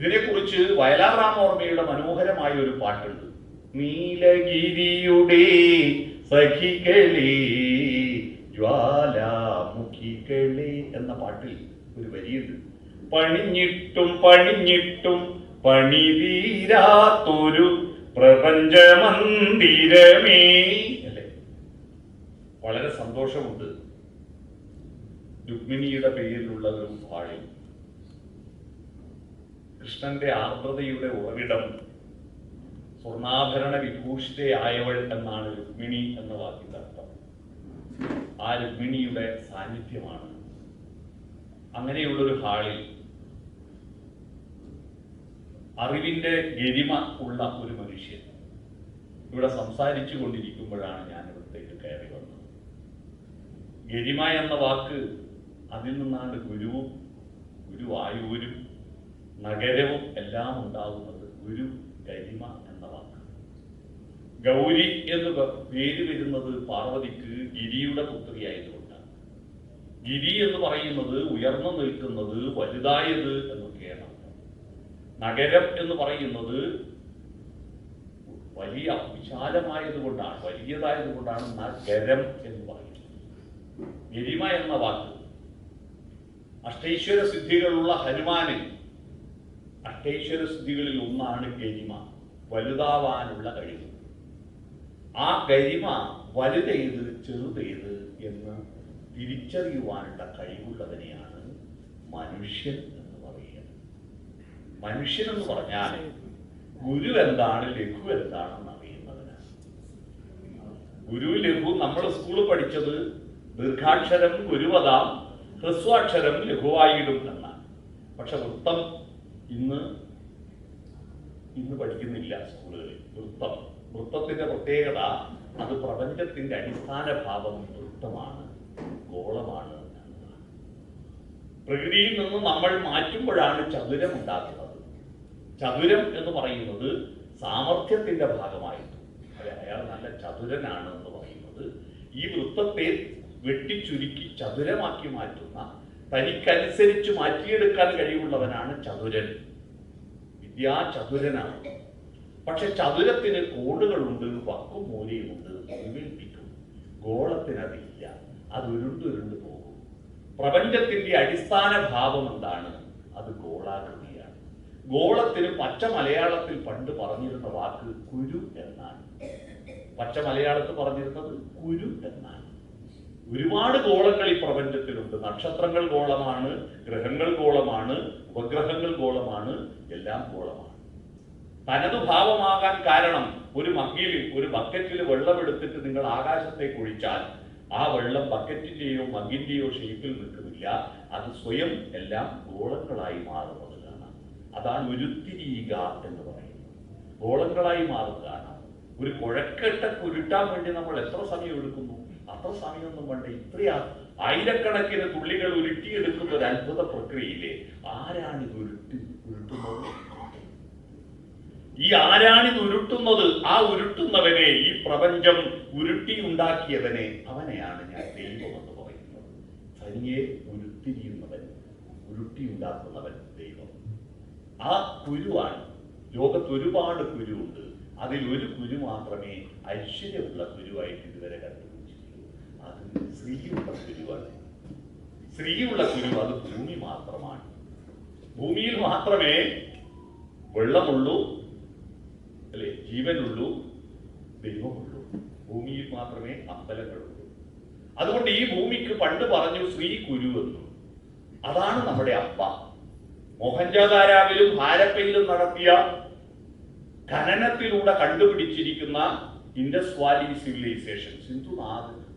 ഇതിനെക്കുറിച്ച് വയലാർ രാമോർമ്മയുടെ മനോഹരമായ ഒരു പാട്ടുണ്ട്. നീലഗിരിയുടെ സഖികളെ ജ്വാലാമുഖികളെ എന്ന പാട്ടിൽ ഒരു വരിയുണ്ട്. പണിഞ്ഞിട്ടും പണിഞ്ഞിട്ടും പണി തീരാത്തൊരു പ്രപഞ്ചമന്ദിരമേ. അല്ലെ? വളരെ സന്തോഷമുണ്ട് രുക്മിണിയുടെ പേരിലുള്ള ഒരു പാളി കൃഷ്ണന്റെ ആർദ്രതയുടെ ഉറവിടം സ്വർണാഭരണ വിഭൂഷിതയായവൾ എന്നാണ് രുക്മിണി എന്ന വാക്കിന്റെ അർത്ഥം. ആ രുക്മിണിയുടെ സാന്നിധ്യമാണ്. അങ്ങനെയുള്ളൊരു ഹാളിൽ അറിവിന്റെ ഗരിമ ഉള്ള ഒരു മനുഷ്യൻ ഇവിടെ സംസാരിച്ചു കൊണ്ടിരിക്കുമ്പോഴാണ് ഞാൻ ഇവിടത്തേക്ക് കയറി വന്നത്. ഗരിമ എന്ന വാക്ക് അതിൽ നിന്നാണ് ഗുരുവും ഗുരുവായൂരും നഗരവും എല്ലാം ഉണ്ടാകുന്നത് ഗുരു ഗരിമ എന്ന വാക്ക് ഗൗരി എന്ന് പേര് വരുന്നത് പാർവതിക്ക് ഗിരിയുടെ പുത്രിയായതുകൊണ്ടാണ്. ഗിരി എന്ന് പറയുന്നത് ഉയർന്നു നിൽക്കുന്നത് വലുതായത് എന്നൊക്കെയാണ് നഗരം എന്ന് പറയുന്നത് വലിയ വിശാലമായത് കൊണ്ടാണ് വലിയതായത് കൊണ്ടാണ് നഗരം എന്ന് പറയുന്നത്. ഗരിമ എന്ന വാക്ക് അഷ്ടൈശ്വര സിദ്ധികളുള്ള ഹനുമാന് അഷ്ടൈശ്വര സ്ഥിതികളിൽ ഒന്നാണ് ഗരിമ വലുതാവാനുള്ള കഴിവ്. ആ ഗരിമ വലുതേത് ചെറുതേത് എന്ന് തിരിച്ചറിയുവാനുള്ള കഴിവുള്ളവനെയാണ് മനുഷ്യൻ എന്ന് പറയുന്നത് മനുഷ്യൻ എന്ന് പറഞ്ഞാൽ ഗുരു എന്താണ് ലഘു എന്താണെന്ന് അറിയുന്നവനാണ്. ഗുരു ലഘു നമ്മൾ സ്കൂളിൽ പഠിച്ചത് ദീർഘാക്ഷരം ഗുരുവതാം ഹ്രസ്വാക്ഷരം ലഘുവായിടും എന്നാണ്. പക്ഷെ വൃത്തം ഇന്ന് ഇന്ന് പഠിക്കുന്നില്ല സ്കൂളുകളിൽ. വൃത്തം. വൃത്തത്തിന്റെ പ്രത്യേകത അത് പ്രപഞ്ചത്തിന്റെ അടിസ്ഥാന ഭാവം വൃത്തമാണ് ഗോളമാണ് പ്രകൃതിയിൽ നിന്ന് നമ്മൾ മാറ്റുമ്പോഴാണ് ചതുരം ഉണ്ടാകുന്നത്. ചതുരം എന്ന് പറയുന്നത് സാമർഥ്യത്തിന്റെ ഭാഗമായിട്ട് അല്ലെ അയാൾ നല്ല ചതുരനാണ് എന്ന് പറയുന്നത്. ഈ വൃത്തത്തെ വെട്ടിച്ചുരുക്കി ചതുരമാക്കി മാറ്റുന്ന തനിക്കനുസരിച്ച് മാറ്റിയെടുക്കാൻ കഴിവുള്ളവനാണ് ചതുരൻ. വിദ്യാചതുരനാണ് പക്ഷെ ചതുരത്തിന് കോടുകളുണ്ട് വക്കും മൂലയുമുണ്ട് മുഴുവേൽപ്പിക്കും ഗോളത്തിന് അതില്ല അത് ഉരുണ്ടുരുണ്ട് പോകും. പ്രപഞ്ചത്തിന്റെ അടിസ്ഥാന ഭാവം എന്താണ്? അത് ഗോളാകൃതിയാണ്. ഗോളത്തിന് പച്ച മലയാളത്തിൽ പണ്ട് പറഞ്ഞിരുന്ന വാക്ക് കുരു എന്നാണ്. പച്ച മലയാളത്തിൽ പറഞ്ഞിരുന്നത് കുരു എന്നാണ്. ഒരുപാട് ഗോളങ്ങൾ ഈ പ്രപഞ്ചത്തിലുണ്ട്. നക്ഷത്രങ്ങൾ ഗോളമാണ് ഗ്രഹങ്ങൾ ഗോളമാണ് ഉപഗ്രഹങ്ങൾ ഗോളമാണ് എല്ലാം ഗോളമാണ്. തനത് ഭാവമാകാൻ കാരണം ഒരു മഗ്ഗിൽ ഒരു ബക്കറ്റിൽ വെള്ളം എടുത്തിട്ട് നിങ്ങൾ ആകാശത്തേക്ക് ഒഴിച്ചാൽ ആ വെള്ളം ബക്കറ്റിന്റെയോ മഗ്ഗിന്റെയോ ഷേപ്പിൽ നിൽക്കുന്നില്ല. അത് സ്വയം എല്ലാം ഗോളങ്ങളായി മാറുന്നത് കാണാം. അതാണ് ഉരുത്തിരിയുക എന്ന് പറയുന്നത്. ഗോളങ്ങളായി മാറുകയാണ് ഒരു കുഴക്കെട്ട ഉരുട്ടാൻ വേണ്ടി നമ്മൾ എത്ര സമയം എടുക്കുന്നു? അത്ര സമയമൊന്നും വേണ്ട. ഇത്രയാ ആയിരക്കണക്കിന് തുള്ളികൾ ഉരുട്ടിയെടുക്കുന്ന ഒരു അത്ഭുത പ്രക്രിയയിലെ ആരാണ് ഇത് ഉരുട്ടി ഉരുട്ടുന്നത്? ഈ ആരാണിത് ഉരുട്ടുന്നത്? ആ ഉരുട്ടുന്നവനെ ഈ പ്രപഞ്ചം ഉരുട്ടി ഉണ്ടാക്കിയവനെ അവനെയാണ് ഞാൻ ദൈവം എന്ന് പറയുന്നത്. തനിയെ ഉരുത്തിരിയുന്നവൻ ഉരുട്ടി ഉണ്ടാക്കുന്നവൻ ദൈവം. ആ കുരുവാണ്. ലോകത്ത് ഒരുപാട് കുരുവുണ്ട്. അതിൽ ഒരു കുരു മാത്രമേ ഐശ്വര്യമുള്ള കുരുവായിട്ട് ഇതുവരെ അത് സ്ത്രീയുള്ള കുരുവാണ് സ്ത്രീയുള്ള ഗുരു അത് ഭൂമി മാത്രമാണ്. ഭൂമിയിൽ മാത്രമേ വെള്ളമുള്ളൂ അല്ലെ ജീവനുള്ളൂ ദൈവമുള്ളൂ. ഭൂമിയിൽ മാത്രമേ അമ്പലങ്ങളുള്ളൂ. അതുകൊണ്ട് ഈ ഭൂമിക്ക് പണ്ട് പറഞ്ഞു ശ്രീ കുരു എന്നു. അതാണ് നമ്മുടെ അപ്പ. മോഹൻജാദാരാവിലും ഹാരപ്പയിലും നടത്തിയ ഖനനത്തിലൂടെ കണ്ടുപിടിച്ചിരിക്കുന്ന ഇൻഡസ് വാലി സിവിലൈസേഷൻ സിന്ധു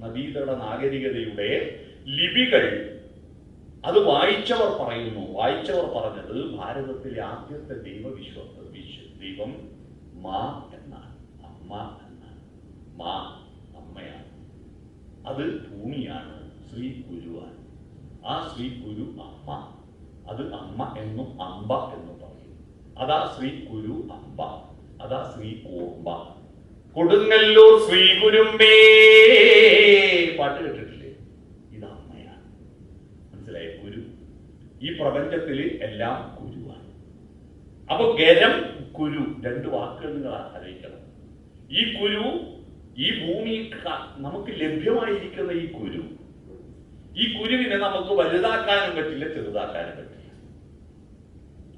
നദീതട നാഗരികതയുടെ ലിപികൾ. അത് വായിച്ചവർ പറയുന്നു. വായിച്ചവർ പറഞ്ഞത് ഭാരതത്തിലെ ആദ്യത്തെ ദൈവവിശ്വ വിശ്വ ദൈവം മാ എന്നാണ്. അമ്മ എന്നാണ്. മാ അമ്മയാണ്. അത് ഭൂമിയാണ്. ശ്രീ ഗുരുവാണ് ആ ശ്രീ ഗുരു അമ്മ. അത് അമ്മ എന്നും അമ്പ എന്നും പറയും അതാ ശ്രീ ഗുരു അമ്പ. അതാ ശ്രീ കോമ്പ കൊടുങ്ങല്ലൂർ ശ്രീ ഗുരുമ്പേ പാട്ട് കേട്ടിട്ടില്ലേ? ഇത് അമ്മയാണ്. മനസ്സിലായ? ഗുരു. ഈ പ്രപഞ്ചത്തിൽ എല്ലാം ഗുരുവാണ്. അപ്പൊ ഗരം ഗുരു രണ്ട് വാക്കുകൾ നിങ്ങൾ ആലോചിക്കണം. ഈ കുരു ഈ ഭൂമി നമുക്ക് ലഭ്യമായിരിക്കുന്ന ഈ കുരു ഈ കുരുവിനെ നമുക്ക് വലുതാക്കാനും പറ്റില്ല ചെറുതാക്കാനും പറ്റില്ല.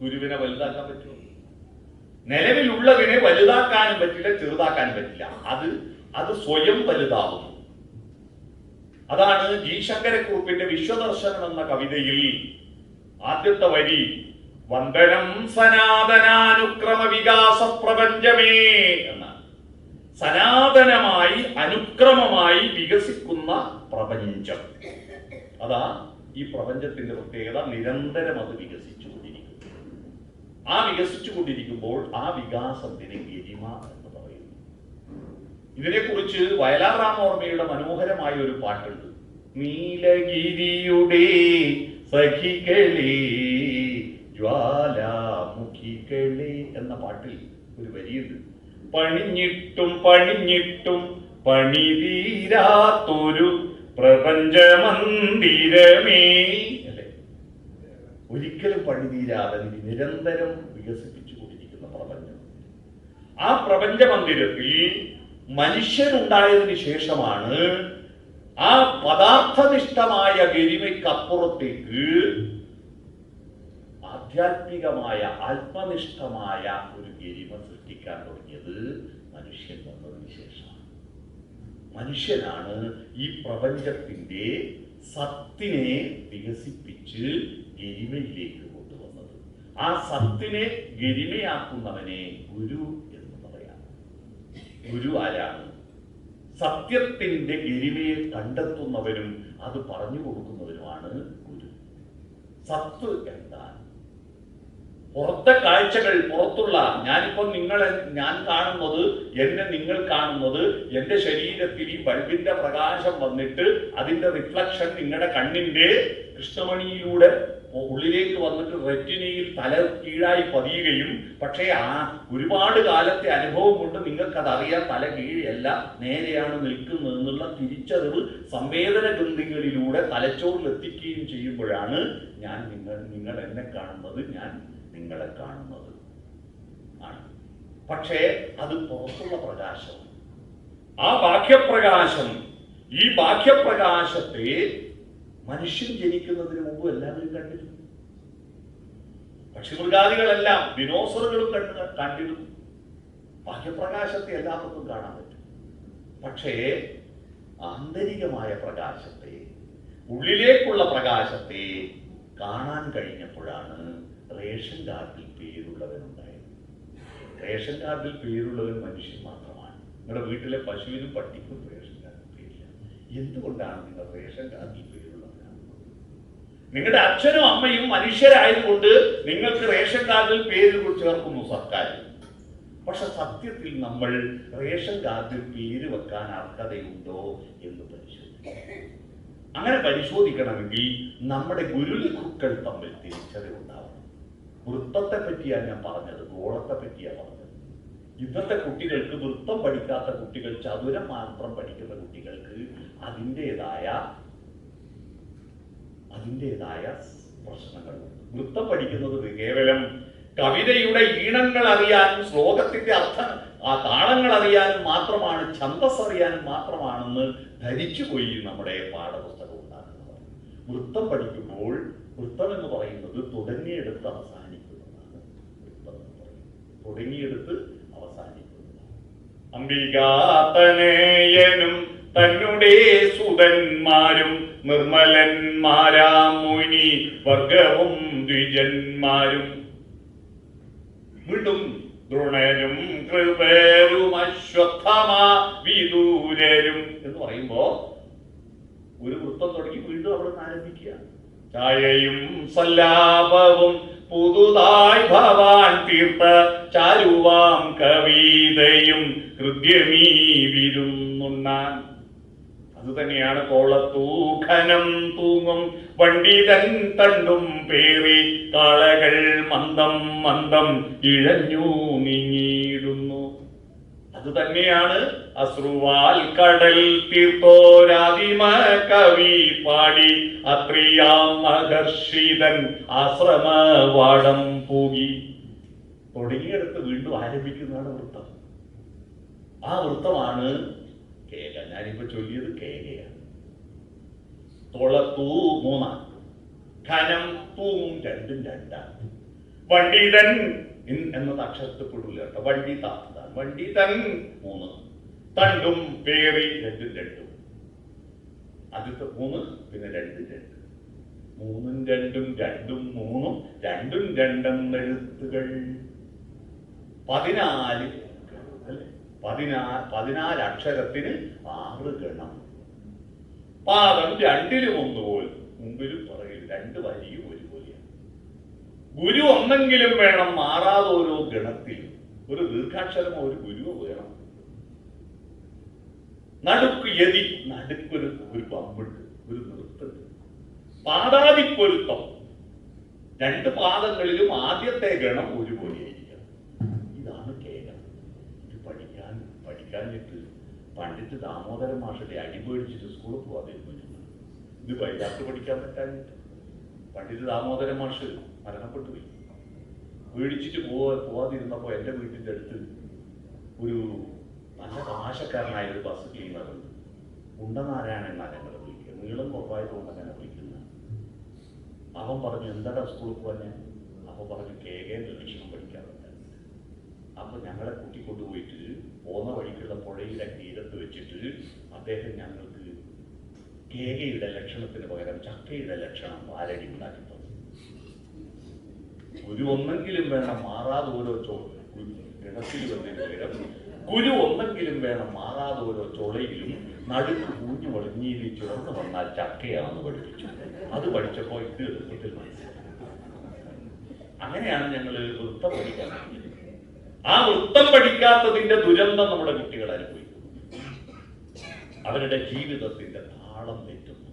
ഗുരുവിനെ വലുതാക്കാൻ പറ്റുമോ? നിലവിലുള്ളതിനെ വലുതാക്കാനും പറ്റില്ല ചെറുതാക്കാനും പറ്റില്ല. അത് അത് സ്വയം വലുതാവുന്നു. അതാണ് ജി ശങ്കരക്കുറുപ്പിന്റെ വിശ്വദർശനം എന്ന കവിതയിൽ ആദ്യത്തെ വരി. വന്ദനം സനാതനാനുക്രമ വികാസ പ്രപഞ്ചമേ എന്നാണ്. സനാതനമായി അനുക്രമമായി വികസിക്കുന്ന പ്രപഞ്ചം. അതാ ഈ പ്രപഞ്ചത്തിന്റെ പ്രത്യേകത. നിരന്തരം അത് വികസിച്ചുകൊണ്ടിരിക്കുന്നു ആ വികസിച്ചുകൊണ്ടിരിക്കുമ്പോൾ ആ വികാസത്തിന് ഗരിമ എന്ന് പറയുന്നു. ഇതിനെക്കുറിച്ച് വയലാർ രാമോർമ്മയുടെ മനോഹരമായ ഒരു പാട്ടുണ്ട്. നീലഗിരിയുടെ സഖികളെ ജ്വാലാമുഖികളെ എന്ന പാട്ടിൽ ഒരു വരിയുണ്ട്. പണിഞ്ഞിട്ടും പണിഞ്ഞിട്ടും പണി പണിതീരാത്തൊരു പ്രപഞ്ചമന്ദിരമേ ഒരിക്കലും പണിതീരാതെ നിരന്തരം വികസിപ്പിച്ചുകൊണ്ടിരിക്കുന്ന പ്രപഞ്ചം. ആ പ്രപഞ്ച മന്ദിരത്തിൽ മനുഷ്യനുണ്ടായതിനു ശേഷമാണ് ആ പദാർത്ഥനിഷ്ഠമായ ഗരിമയ്ക്കപ്പുറത്തേക്ക് ആധ്യാത്മികമായ ആത്മനിഷ്ഠമായ ഒരു ഗരിമ സൃഷ്ടിക്കാൻ തുടങ്ങിയത് മനുഷ്യൻ വന്നതിന് ശേഷമാണ്. മനുഷ്യനാണ് ഈ പ്രപഞ്ചത്തിന്റെ സത്തിനെ വികസിപ്പിച്ച് ഗരിമയിലേക്ക് കൊണ്ടുവന്നത്. ആ സത്തിനെ ഗരിമയാക്കുന്നവനെ ഗുരു എന്ന് പറയാം. ഗുരു ആരാണ്? സത്യത്തിന്റെ ഗരിമയെ കണ്ടെത്തുന്നവരും അത് പറഞ്ഞു കൊടുക്കുന്നവരുമാണ് ഗുരു. സത്ത് എന്താണ്? പുറത്തെ കാഴ്ചകൾ പുറത്തുള്ള ഞാനിപ്പോ നിങ്ങളെ ഞാൻ കാണുന്നത് എന്നെ നിങ്ങൾ കാണുന്നത് എന്റെ ശരീരത്തിൽ ഈ ബൾബിന്റെ പ്രകാശം വന്നിട്ട് അതിന്റെ റിഫ്ലക്ഷൻ നിങ്ങളുടെ കണ്ണിന്റെ കൃഷ്ണമണിയിലൂടെ ഉള്ളിലേക്ക് വന്നിട്ട് റെറ്റിനയിൽ തല കീഴായി പതിയുകയും പക്ഷേ ആ ഒരുപാട് കാലത്തെ അനുഭവം കൊണ്ട് നിങ്ങൾക്ക് അത് അറിയാൻ തല കീഴല്ല നേരെയാണ് നിൽക്കുന്നത് എന്നുള്ള തിരിച്ചറിവ് സംവേദന ഗ്രന്ഥികളിലൂടെ തലച്ചോറിൽ എത്തിക്കുകയും ചെയ്യുമ്പോഴാണ് ഞാൻ നിങ്ങൾ നിങ്ങൾ എന്നെ കാണുന്നത് ഞാൻ നിങ്ങളെ കാണുന്നത് ആണ്. പക്ഷേ അത് പുറത്തുള്ള പ്രകാശം ആ ബാഹ്യപ്രകാശം ഈ ബാഹ്യപ്രകാശത്തെ മനുഷ്യൻ ജനിക്കുന്നതിന് മുമ്പ് എല്ലാവരും കണ്ടിരുന്നു. പക്ഷിമൃഗാദികളെല്ലാം ദിനോസറുകളും കണ്ട് കണ്ടിരുന്നു. ബാഹ്യപ്രകാശത്തെ എല്ലാവർക്കും കാണാൻ പറ്റും. പക്ഷേ ആന്തരികമായ പ്രകാശത്തെ ഉള്ളിലേക്കുള്ള പ്രകാശത്തെ കാണാൻ കഴിഞ്ഞപ്പോഴാണ് റേഷൻ കാർഡിൽ പേരുള്ളവനുണ്ടായിരുന്നു റേഷൻ കാർഡിൽ പേരുള്ളവൻ മനുഷ്യൻ മാത്രമാണ്. നിങ്ങളുടെ വീട്ടിലെ പശുവിനും പട്ടിക്കും റേഷൻ കാർഡിൽ പേരില്ല. എന്തുകൊണ്ടാണ് നിങ്ങൾ റേഷൻ കാർഡിൽ പേരുള്ളവനാകുന്നത് നിങ്ങളുടെ അച്ഛനും അമ്മയും മനുഷ്യരായതുകൊണ്ട് നിങ്ങൾക്ക് റേഷൻ കാർഡിൽ പേര് ചേർക്കുന്നു സർക്കാർ. പക്ഷെ സത്യത്തിൽ നമ്മൾ റേഷൻ കാർഡിൽ പേര് വെക്കാൻ അർഹതയുണ്ടോ എന്ന് പരിശോധിക്കണം. അങ്ങനെ പരിശോധിക്കണമെങ്കിൽ നമ്മുടെ ഗുരുലിഖുക്കൾ തമ്മിൽ തിരിച്ചറിവുണ്ടാവണം. വൃത്തത്തെ പറ്റിയാണ് ഞാൻ പറഞ്ഞത് ഗോളത്തെ പറ്റിയാണ് പറഞ്ഞത്. ഇന്നത്തെ കുട്ടികൾക്ക് വൃത്തം പഠിക്കാത്ത കുട്ടികൾ ചതുരം മാത്രം പഠിക്കുന്ന കുട്ടികൾക്ക് അതിന്റെതായ അതിന്റെതായ പ്രശ്നങ്ങളുണ്ട്. വൃത്തം പഠിക്കുന്നത് കേവലം കവിതയുടെ ഈണങ്ങൾ അറിയാനും ശ്ലോകത്തിന്റെ അർത്ഥം ആ താളങ്ങൾ അറിയാനും മാത്രമാണ് ഛന്തസ് അറിയാനും മാത്രമാണെന്ന് ധരിച്ചുപോയി നമ്മുടെ പാഠപുസ്തകം ഉണ്ടാക്കുന്നത്. വൃത്തം പഠിക്കുമ്പോൾ വൃത്തം എന്ന് പറയുന്നത് തുടങ്ങിയെടുത്ത എന്ന് പറയുന്നത് തുടങ്ങിയെടുത്ത് അംബികാതനേയനും തന്നുടെ സുതന്മാരും നിർമ്മലന്മാരാ മുനി വർഗവും ദ്വിജന്മാരും. വീണ്ടും ദ്രോണരും കൃപേരും അശ്വത്ഥമ വിദൂരരും എന്ന് പറയുമ്പോ ഒരു വൃത്തം തുടങ്ങി വീണ്ടും അവിടെ ആരംഭിക്കുക. ഛായയും സല്ലാപവും പുതുതായി ഭവാൻ തീർത്ത ചാരുവാം കവിതയും ഹൃദ്യമീ വിരുന്നുണ്ണാൻ അത് തന്നെയാണ് കോളത്തൂഖനം തൂങ്ങും വണ്ടിതൻ തണ്ടും പേറി കാളകൾ മന്ദം മന്ദം ഇഴഞ്ഞു നീങ്ങിയിടുന്നു. അത് തന്നെയാണ് അശ്രുവാൽ കടൽ തീർത്തോരാതിമ കവി പാടി അത്രിയാം മഹർഷിതൻ ആശ്രമവാടം പൂകി. തുടങ്ങിയെടുത്ത് വീണ്ടും ആരംഭിക്കുന്നതാണ് വൃത്തം. ആ വൃത്തമാണ് കേക ഞാനിപ്പോ ചൊല്ലിയത് കേകയാണ്. തുളത്തൂ മൂന്നാണ് ഖനം തൂവും രണ്ടും രണ്ടാണ് ഇൻ- എന്നത് അക്ഷരത്തിൽപ്പെടില്ല കേട്ടോ. വണ്ടി താത്താണ് വണ്ടി തൻ മൂന്ന്. തണ്ടും പേറി രണ്ടും രണ്ടും. ആദ്യത്തെ മൂന്ന് പിന്നെ രണ്ട് രണ്ട്. മൂന്നും രണ്ടും രണ്ടും മൂന്നും രണ്ടും രണ്ടെന്നെഴുത്തുകൾ. പതിനാല് അല്ലെ? പതിനാ പതിനാല് അക്ഷരത്തിന് ആറ് ഗണം. പാദം രണ്ടിലും ഒന്നുപോൽ മുമ്പിലും പറയും രണ്ട് വരിയും ഒരുപോലെയാണ്. ഗുരു ഒന്നെങ്കിലും വേണം മാറാതെ ഓരോ ഗണത്തിലും. ഒരു ദീർഘാക്ഷരമോ ഒരു ഗുരുവോ വേണം. നടുക്ക് എതി നടുക്കൊരു ഒരു പമ്പുണ്ട് ഒരു നൃത്തുണ്ട്. പാദാതിപ്പൊരുത്തം രണ്ട് പാദങ്ങളിലും ആദ്യത്തെ ഗണം ഒരുപോലെയായിരിക്കണം. ഇതാണ് കേരളം ഇത് പഠിക്കാൻ പഠിക്കാൻ പഠിക്കാഞ്ഞിട്ട് പണ്ഡിറ്റ് ദാമോദരൻ മാഷത്തെ അടിപേടിച്ചിട്ട് സ്കൂളിൽ പോവാതിരുന്നു. ഇത് വൈകാത്ത് പഠിക്കാൻ പറ്റാനിട്ട് പണ്ഡിറ്റ് ദാമോദരൻ മാഷ് മരണപ്പെട്ടു പോയി. പേടിച്ചിട്ട് പോവാ പോവാതിരുന്നപ്പോ എന്റെ വീട്ടിന്റെ അടുത്ത് ഒരു നല്ല തമാശക്കാരനായ ഒരു ബസ് ക്ലീനർ ഉണ്ട് ഉണ്ടനാരായണൻ എന്നാണ് ഞങ്ങൾ വിളിക്കുക. നീളം കുറവായതുകൊണ്ട് അങ്ങനെ വിളിക്കുന്നത്. അവൻ പറഞ്ഞു എന്താടാ സ്കൂളിൽ പോകാൻ അവൻ പറഞ്ഞു കേകേന്റെ ലക്ഷണം പഠിക്കാൻ അപ്പോൾ അപ്പൊ ഞങ്ങളെ കൂട്ടിക്കൊണ്ടുപോയിട്ട് പോന്ന വഴിക്കുള്ള പുഴയുടെ തീരത്ത് വെച്ചിട്ട് അദ്ദേഹം ഞങ്ങൾക്ക് കേകയുടെ ലക്ഷണത്തിന് പകരം ചക്കയുടെ ലക്ഷണം വാരടി ഉണ്ടാക്കി ഗുരു ഒന്നെങ്കിലും വേണം മാറാതെ ഓരോ ചോ ഗണത്തിൽ വന്നതിന് ഗുരു ഒന്നെങ്കിലും വേണം മാറാതെ ഓരോ ചൊളയിലും നടുക്ക് കൂഞ്ഞു വളഞ്ഞിയിൽ ചേർന്ന് വന്നാൽ ചക്കയാണെന്ന് പഠിപ്പിച്ചു. അത് പഠിച്ചപ്പോൾ ഇത് എളുപ്പത്തിൽ അങ്ങനെയാണ് ഞങ്ങൾ വൃത്തം പഠിക്കാൻ ആ വൃത്തം പഠിക്കാത്തതിന്റെ ദുരന്തം നമ്മുടെ കുട്ടികൾ അനുഭവിക്കും അവരുടെ ജീവിതത്തിന്റെ താളം തെറ്റുന്നു?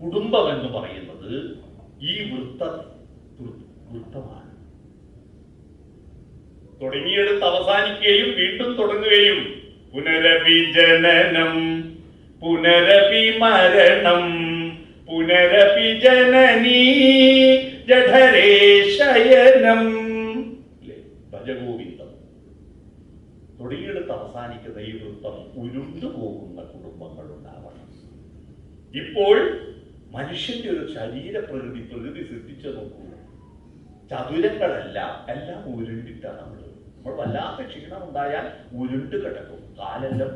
കുടുംബം എന്ന് പറയുന്നത് ഈ വൃത്ത വൃത്തമാണ് തുടങ്ങിയെടുത്ത് അവസാനിക്കുകയും വീണ്ടും തുടങ്ങുകയും പുനരഭിജനനം പുനരഭിമരണം പുനരഭിജനനീ ജഠരേ ശയനം. ഇല്ലേ? ഭജഗോവിന്ദം. തുടങ്ങിയെടുത്ത് അവസാനിക്കുന്ന ഈ വൃത്തം ഉരുണ്ടു പോകുന്ന കുടുംബങ്ങൾ ഉണ്ടാവണം ഇപ്പോൾ മനുഷ്യന്റെ ഒരു ശരീര പ്രകൃതി ശ്രദ്ധിച്ചു നോക്കൂ. ചതുരങ്ങളല്ല എല്ലാം ഉരുണ്ടിട്ടാണ് നമ്മൾ നമ്മൾ വല്ലാത്ത ക്ഷീണം ഉണ്ടായാൽ ഉരുണ്ട് കിടക്കും. കാലെല്ലാം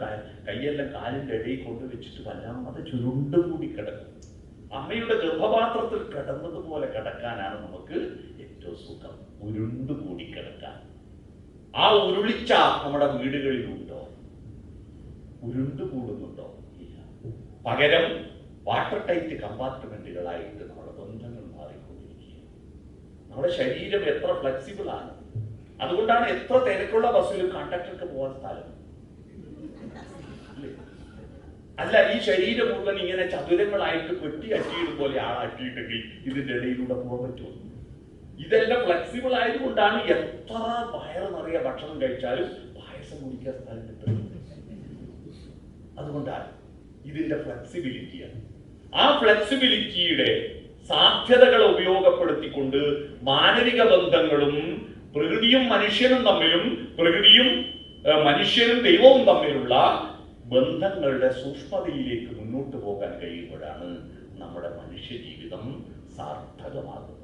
കൈയെല്ലാം കാലിന്റെ ഇടയിൽ കൊണ്ട് വെച്ചിട്ട് വല്ലാതെ ചുരുണ്ടും കൂടി കിടക്കും. അമ്മയുടെ ഗർഭപാത്രത്തിൽ കിടന്നതുപോലെ കിടക്കാനാണ് നമുക്ക് ഏറ്റവും സുഖം. ഉരുണ്ട് കൂടി കിടക്കാൻ. ആ ഉരുളിച്ച നമ്മുടെ വീടുകളിലുണ്ടോ? ഉരുണ്ട് കൂടുന്നുണ്ടോ? പകരം വാട്ടർ ടൈറ്റ് കമ്പാർട്ട്മെന്റുകളായിട്ട് നമ്മുടെ ബന്ധങ്ങൾ മാറിക്കൊണ്ടിരിക്കുകയാണ്. നമ്മുടെ ശരീരം എത്ര ഫ്ലെക്സിബിൾ ആണ്. അതുകൊണ്ടാണ് എത്ര തിരക്കുള്ള ബസ്സിലും കണ്ടക്ടർക്ക് പോകാൻ സ്ഥലം. അല്ല? ഈ ശരീരം മുഴുവൻ ഇങ്ങനെ ചതുരങ്ങളായിട്ട് പെട്ടി അറ്റിയിടും പോലെ ആളാക്കിയിട്ടെങ്കിൽ ഇതിന്റെ ഇടയിലൂടെ പോകാൻ പറ്റുമോ? ഇതെല്ലാം ഫ്ലെക്സിബിൾ ആയതുകൊണ്ടാണ് എത്ര വയറ് നിറയെ ഭക്ഷണം കഴിച്ചാലും പായസം കുടിക്കാൻ സ്ഥലം കിട്ടുന്നത്. അതുകൊണ്ടാണ് ഇതിന്റെ ഫ്ലെക്സിബിലിറ്റിയാണ് ആ ഫ്ലെക്സിബിലിറ്റിയുടെ സാധ്യതകൾ ഉപയോഗപ്പെടുത്തിക്കൊണ്ട് മാനവിക ബന്ധങ്ങളും പ്രകൃതിയും മനുഷ്യനും തമ്മിലും പ്രകൃതിയും മനുഷ്യനും ദൈവവും തമ്മിലുള്ള ബന്ധങ്ങളുടെ സൂക്ഷ്മതയിലേക്ക് മുന്നോട്ട് പോകാൻ കഴിയുമ്പോഴാണ് നമ്മുടെ മനുഷ്യ ജീവിതം സാർത്ഥകമാകുന്നത്.